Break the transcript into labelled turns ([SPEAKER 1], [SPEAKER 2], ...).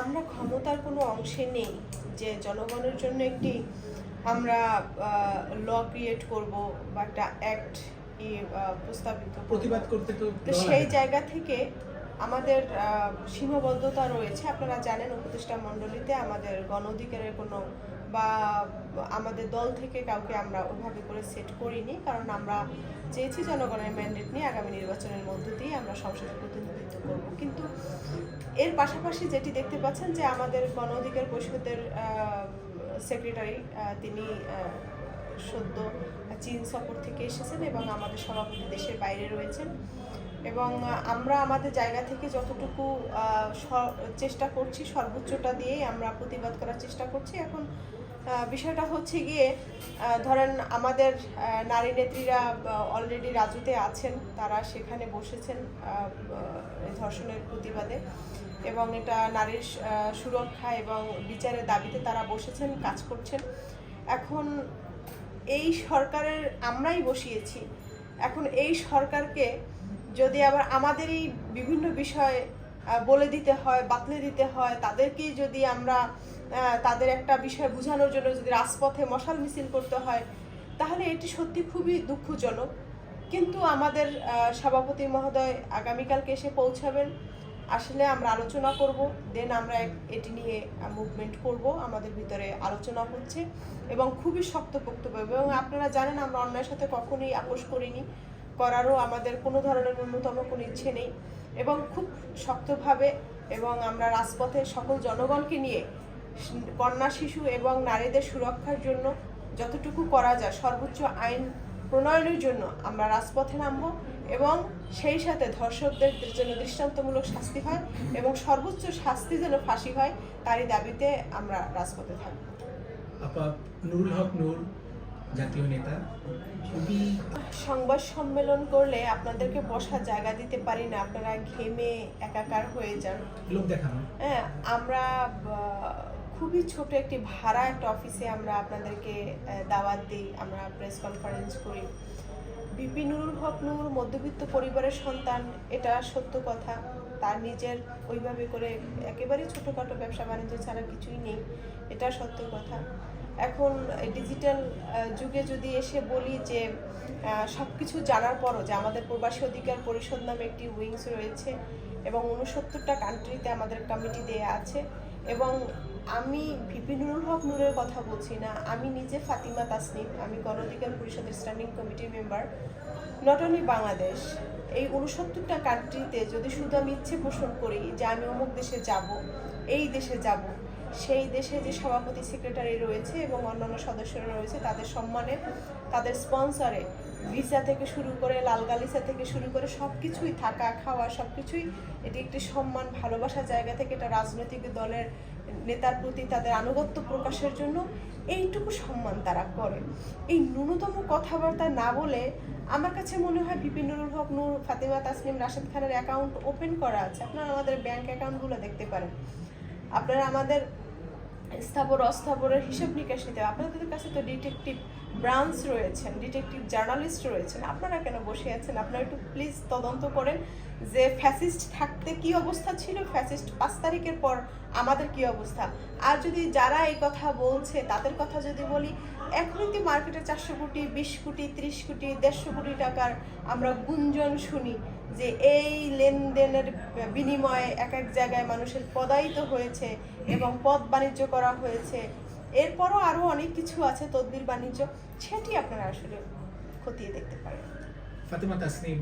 [SPEAKER 1] আমরা ক্ষমতার কোনো অংশে নেই যে জনগণের জন্য একটি আমরা ল ক্রিয়েট করব বা একটা অ্যাক্ট প্রস্তাবিত
[SPEAKER 2] প্রতিবাদ করতে তো
[SPEAKER 1] তো সেই জায়গা থেকে আমাদের সীমাবদ্ধতা রয়েছে। আপনারা জানেন উপদেষ্টা মণ্ডলীতে আমাদের গণ অধিকারের কোনো বা আমাদের দল থেকে কাউকে আমরা ওভাবে করে সেট করিনি, কারণ আমরা চেয়েছি জনগণের ম্যান্ডেট নিয়ে আগামী নির্বাচনের মধ্য দিয়ে আমরা সংসদে প্রতিনিধিত্ব করব। কিন্তু এর পাশাপাশি যেটি দেখতে পাচ্ছেন যে আমাদের গণ অধিকার পরিষদের সেক্রেটারি তিনি সদ্য চীন সফর থেকে এসেছেন এবং আমাদের সভাপতি দেশের বাইরে রয়েছেন এবং আমরা আমাদের জায়গা থেকে যতটুকু চেষ্টা করছি সর্বোচ্চটা দিয়েই আমরা প্রতিবাদ করার চেষ্টা করছি। এখন বিষয়টা হচ্ছে গিয়ে ধরেন আমাদের নারী নেত্রীরা অলরেডি রাজুতে আছেন, তারা সেখানে বসেছেন ধর্ষণের প্রতিবাদে। এবং এটা নারীর সুরক্ষা এবং বিচারের দাবিতে তারা বসেছেন, কাজ করছেন। এখন এই সরকারের, আমরাই বসিয়েছি। এখন এই সরকারকে যদি আবার আমাদেরই বিভিন্ন বিষয় বলে দিতে হয়, বাতলে দিতে হয়। তাদেরকেই যদি আমরা তাদের একটা বিষয় বোঝানোর জন্য যদি রাজপথে মশাল মিছিল করতে হয়, তাহলে এটি সত্যি খুবই দুঃখজনক। কিন্তু আমাদের সভাপতি মহোদয় আগামীকালকে এসে পৌঁছাবেন। আসলে আমরা আলোচনা করব, দেন আমরা এটি নিয়ে মুভমেন্ট করব। আমাদের ভিতরে আলোচনা হচ্ছে এবং খুবই শক্তপোক্তভাবে এবং আপনারা জানেন আমরা অন্যায়ের সাথে কখনোই আপোষ করিনি। করারও আমাদের কোনো ধরনের ন্যূনতম কোনো ইচ্ছে নেই এবং খুব শক্তভাবে এবং আমরা রাজপথে সকল জনগণকে নিয়ে কন্যা শিশু এবং নারীদের সুরক্ষার জন্য যতটুকু করা যায়, সর্বোচ্চ আইন প্রণয়নের জন্য আমরা রাজপথে নামবো এবং সেই সাথে ধর্ষকদের যেন দৃষ্টান্তমূলক শাস্তি হয় এবং সর্বোচ্চ শাস্তি যেন ফাঁসি হয়, তারই দাবিতে আমরা রাজপথে থাকব।
[SPEAKER 2] আপা, নুরুল হক নূর জাতীয় নেতা। খুবই
[SPEAKER 1] সংবাদ সম্মেলন করলে আপনাদেরকে বসার জায়গা দিতে পারি না আপনারা ঘেমে একাকার হয়ে যান।
[SPEAKER 2] লোক দেখানো।
[SPEAKER 1] হ্যাঁ আমরা খুবই ছোট একটি ভাড়া একটা অফিসে আমরা আপনাদেরকে দাওয়াত দিই আমরা প্রেস কনফারেন্স করি। বিপি নুরুল হক নূর মধ্যবিত্ত পরিবারের সন্তান এটা সত্য কথা। তার নিজের ওইভাবে করে একেবারেই ছোটোখাটো ব্যবসা বাণিজ্য ছাড়া কিছুই নেই এটা সত্য কথা। এখন ডিজিটাল যুগে যদি এসে বলি যে সব কিছু জানার পরও যে আমাদের প্রবাসী অধিকার পরিষদ নামে একটি উইংস রয়েছে এবং উনসত্তরটা কান্ট্রিতে আমাদের কমিটি দেয়া আছে এবং আমি ভিপি নুরুল হক নূরের কথা বলছি না, আমি নিজে ফাতিমা তাসনিম, আমি গণ অধিকার পরিষদের স্ট্যান্ডিং কমিটির মেম্বার নট অনলি বাংলাদেশ, এই উনসত্তরটা কান্ট্রিতে যদি শুধু আমি ইচ্ছে পোষণ করি যে আমি অমুক দেশে যাব, এই দেশে যাব সেই দেশে যে সভাপতি সেক্রেটারি রয়েছে এবং অন্যান্য সদস্যরা রয়েছে, তাদের সম্মানে, তাদের স্পন্সরে ভিসা থেকে শুরু করে, লাল গালিসা থেকে শুরু করে সব কিছুই থাকা, খাওয়া সব কিছুই এটি একটি সম্মান ভালোবাসার জায়গা থেকে এটা রাজনৈতিক দলের নেতার প্রতি তাদের আনুগত্য প্রকাশের জন্য এইটুকু সম্মান তারা করে। এই ন্যূনতম কথাবার্তা না বলে আমার কাছে মনে হয় বিপিন নুরুল হক, নূর, ফাতিমা, তাসনিম, রাশেদ খানের অ্যাকাউন্ট ওপেন করা আছে। আপনারা আমাদের ব্যাংক অ্যাকাউন্টগুলো দেখতে পারেন। আপনারা আমাদের স্থাবর, অস্থাবরের হিসাব নিকাশ নিতে হবে। আপনাদের কাছে তো ডিটেকটিভ ব্রাঞ্চ রয়েছেন ডিটেকটিভ জার্নালিস্ট রয়েছেন। আপনারা কেন বসে আছেন? আপনারা একটু প্লিজ তদন্ত করেন। যে ফ্যাসিস্ট থাকতে কি অবস্থা ছিল? ফ্যাসিস্ট পাঁচ তারিখের পর আমাদের কি অবস্থা? আর যদি যারা এই কথা বলছে, তাদের কথা যদি বলি এখন কি মার্কেটে চারশো কোটি, বিশ কোটি, ত্রিশ কোটি, দেড়শো কোটি টাকার আমরা গুঞ্জন শুনি যে এই লেনদেনের বিনিময়ে এক এক জায়গায় মানুষের পদায়িত হয়েছে এবং পদ বাণিজ্য করা হয়েছে। এরপরও আরও অনেক কিছু আছে, তদবির বাণিজ্য। সেটি আপনারা আসলে খতিয়ে দেখতে পারেন।
[SPEAKER 2] ফাতেমা তাসনিম